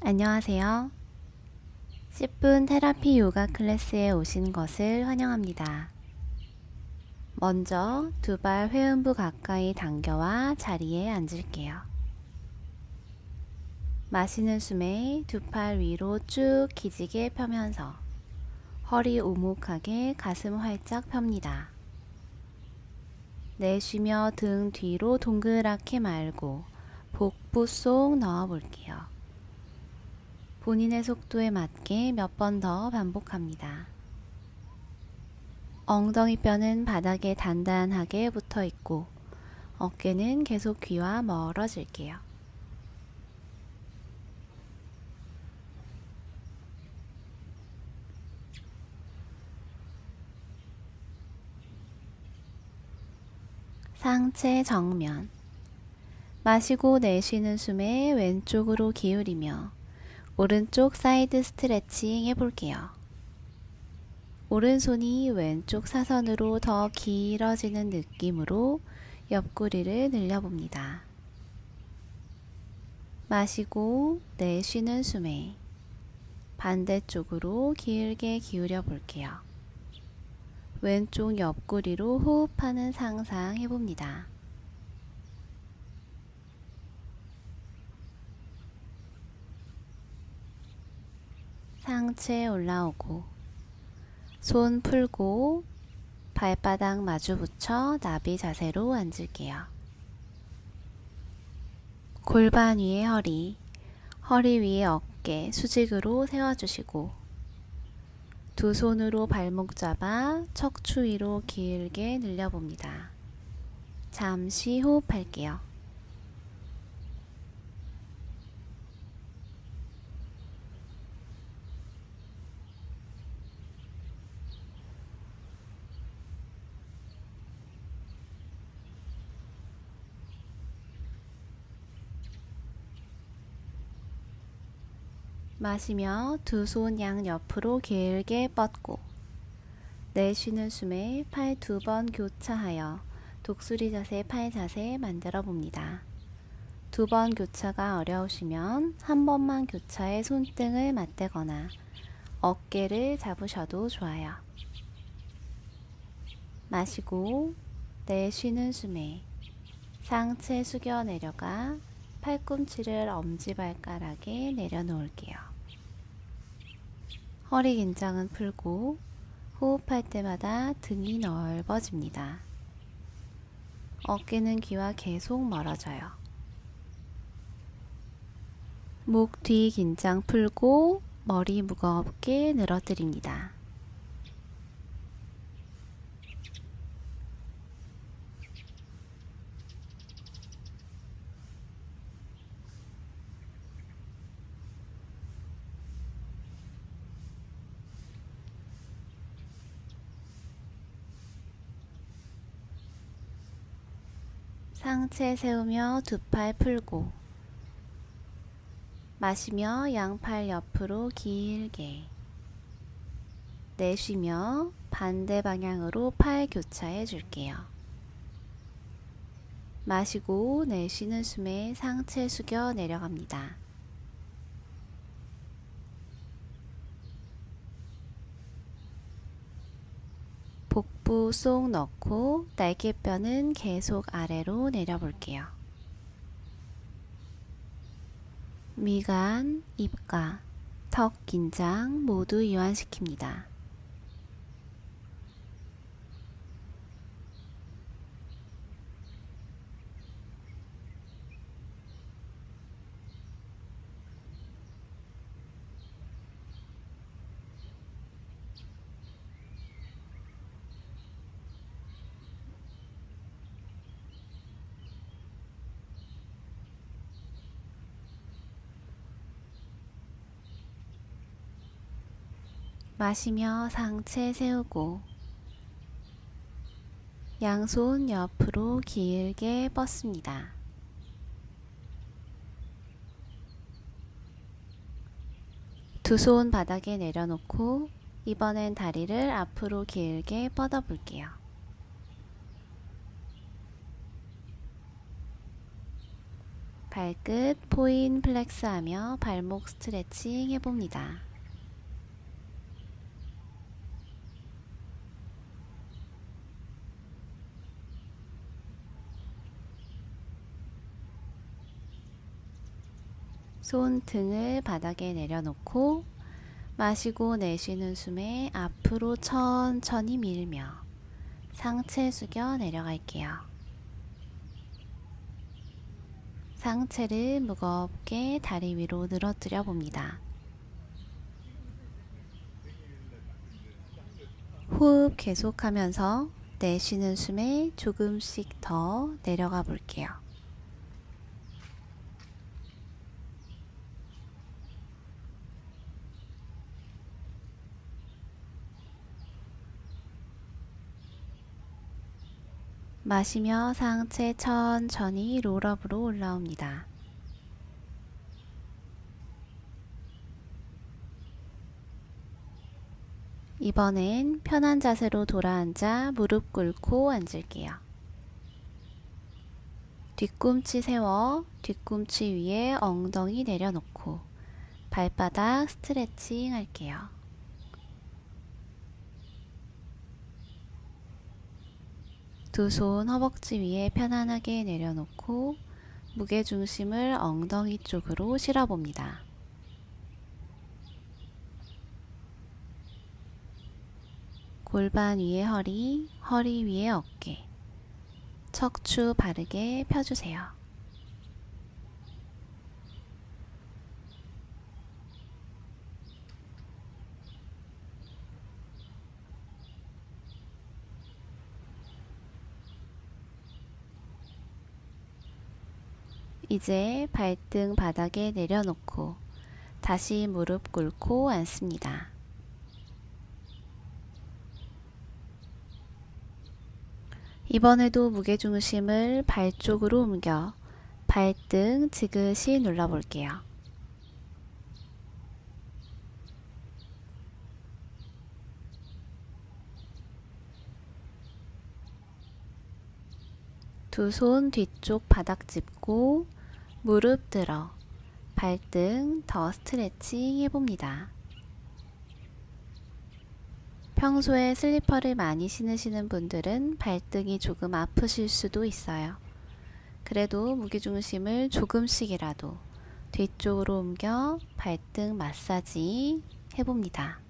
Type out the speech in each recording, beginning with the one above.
안녕하세요. 10분 테라피 요가 클래스에 오신 것을 환영합니다. 먼저 두 발 회음부 가까이 당겨와 자리에 앉을게요. 마시는 숨에 두 팔 위로 쭉 기지개 펴면서 허리 오목하게 가슴 활짝 펴니다. 내쉬며 등 뒤로 동그랗게 말고 복부 쏙 넣어 볼게요. 본인의 속도에 맞게 몇 번 더 반복합니다. 엉덩이 뼈는 바닥에 단단하게 붙어 있고 어깨는 계속 귀와 멀어질게요. 상체 정면 마시고 내쉬는 숨에 왼쪽으로 기울이며 오른쪽 사이드 스트레칭 해볼게요. 오른손이 왼쪽 사선으로 더 길어지는 느낌으로 옆구리를 늘려봅니다. 마시고 내쉬는 숨에 반대쪽으로 길게 기울여 볼게요. 왼쪽 옆구리로 호흡하는 상상 해봅니다. 상체 올라오고 손 풀고 발바닥 마주 붙여 나비 자세로 앉을게요. 골반 위에 허리, 허리 위에 어깨 수직으로 세워주시고 두 손으로 발목 잡아 척추 위로 길게 늘려봅니다. 잠시 호흡할게요. 마시며 두 손 양 옆으로 길게 뻗고 내쉬는 숨에 팔 두 번 교차하여 독수리 자세 팔 자세 만들어 봅니다. 두 번 교차가 어려우시면 한 번만 교차에 손등을 맞대거나 어깨를 잡으셔도 좋아요. 마시고 내쉬는 숨에 상체 숙여 내려가 팔꿈치를 엄지발가락에 내려놓을게요. 허리 긴장은 풀고 호흡할 때마다 등이 넓어집니다. 어깨는 귀와 계속 멀어져요. 목 뒤 긴장 풀고 머리 무겁게 늘어뜨립니다. 상체 세우며 두 팔 풀고 마시며 양팔 옆으로 길게 내쉬며 반대 방향으로 팔 교차해 줄게요. 마시고 내쉬는 숨에 상체 숙여 내려갑니다. 쏙 넣고 날개뼈는 계속 아래로 내려볼게요. 미간, 입가, 턱 긴장 모두 이완시킵니다. 마시며 상체 세우고 양손 옆으로 길게 뻗습니다. 두 손 바닥에 내려놓고 이번엔 다리를 앞으로 길게 뻗어 볼게요. 발끝 포인 플렉스하며 발목 스트레칭 해봅니다. 손 등을 바닥에 내려놓고 마시고 내쉬는 숨에 앞으로 천천히 밀며 상체 숙여 내려갈게요. 상체를 무겁게 다리 위로 늘어뜨려 봅니다. 호흡 계속하면서 내쉬는 숨에 조금씩 더 내려가 볼게요. 마시며 상체 천천히 롤업으로 올라옵니다. 이번엔 편한 자세로 돌아앉아 무릎 꿇고 앉을게요. 뒤꿈치 세워 뒤꿈치 위에 엉덩이 내려놓고 발바닥 스트레칭 할게요. 두 손 허벅지 위에 편안하게 내려놓고 무게 중심을 엉덩이 쪽으로 실어봅니다. 골반 위에 허리, 허리 위에 어깨. 척추 바르게 펴주세요. 이제 발등 바닥에 내려놓고 다시 무릎 꿇고 앉습니다. 이번에도 무게중심을 발 쪽으로 옮겨 발등 지그시 눌러볼게요. 두 손 뒤쪽 바닥 짚고 무릎 들어 발등 더 스트레칭 해봅니다. 평소에 슬리퍼를 많이 신으시는 분들은 발등이 조금 아프실 수도 있어요. 그래도 무게중심을 조금씩이라도 뒤쪽으로 옮겨 발등 마사지 해봅니다.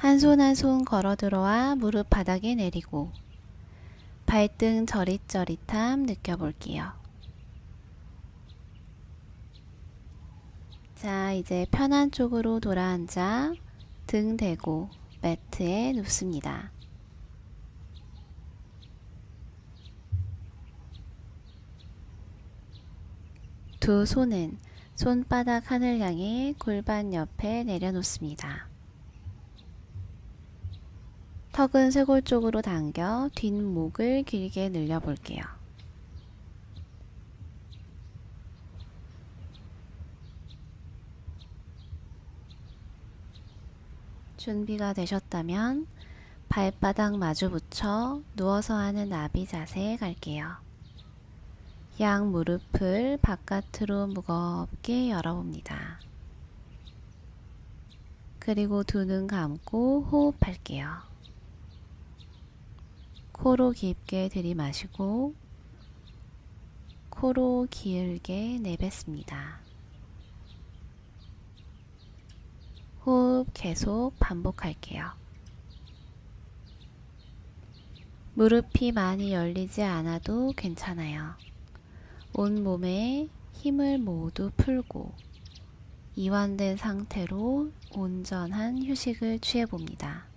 한 손 한 손 걸어 들어와 무릎 바닥에 내리고 발등 저릿저릿함 느껴볼게요. 자, 이제 편한 쪽으로 돌아앉아 등 대고 매트에 눕습니다. 두 손은 손바닥 하늘 향해 골반 옆에 내려놓습니다. 턱은 쇄골 쪽으로 당겨 뒷목을 길게 늘려 볼게요. 준비가 되셨다면 발바닥 마주 붙여 누워서 하는 나비 자세에 갈게요. 양 무릎을 바깥으로 무겁게 열어봅니다. 그리고 두 눈 감고 호흡할게요. 코로 깊게 들이마시고 코로 길게 내뱉습니다. 호흡 계속 반복할게요. 무릎이 많이 열리지 않아도 괜찮아요. 온 몸에 힘을 모두 풀고 이완된 상태로 온전한 휴식을 취해봅니다.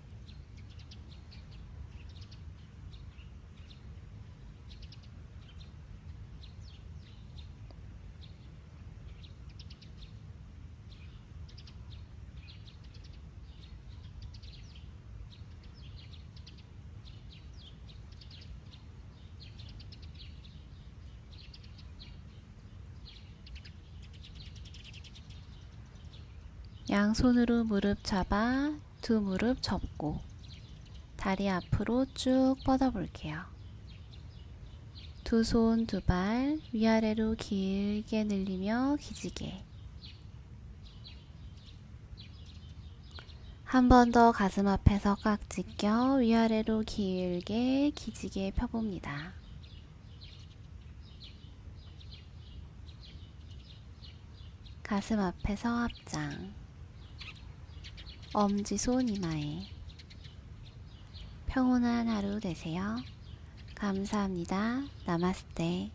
양손으로 무릎 잡아 두 무릎 접고 다리 앞으로 쭉 뻗어 볼게요. 두 손, 두 발 위아래로 길게 늘리며 기지개. 한 번 더 가슴 앞에서 깍지 껴 위아래로 길게 기지개 펴봅니다. 가슴 앞에서 앞장. 엄지손 이마에. 평온한 하루 되세요. 감사합니다. 나마스테.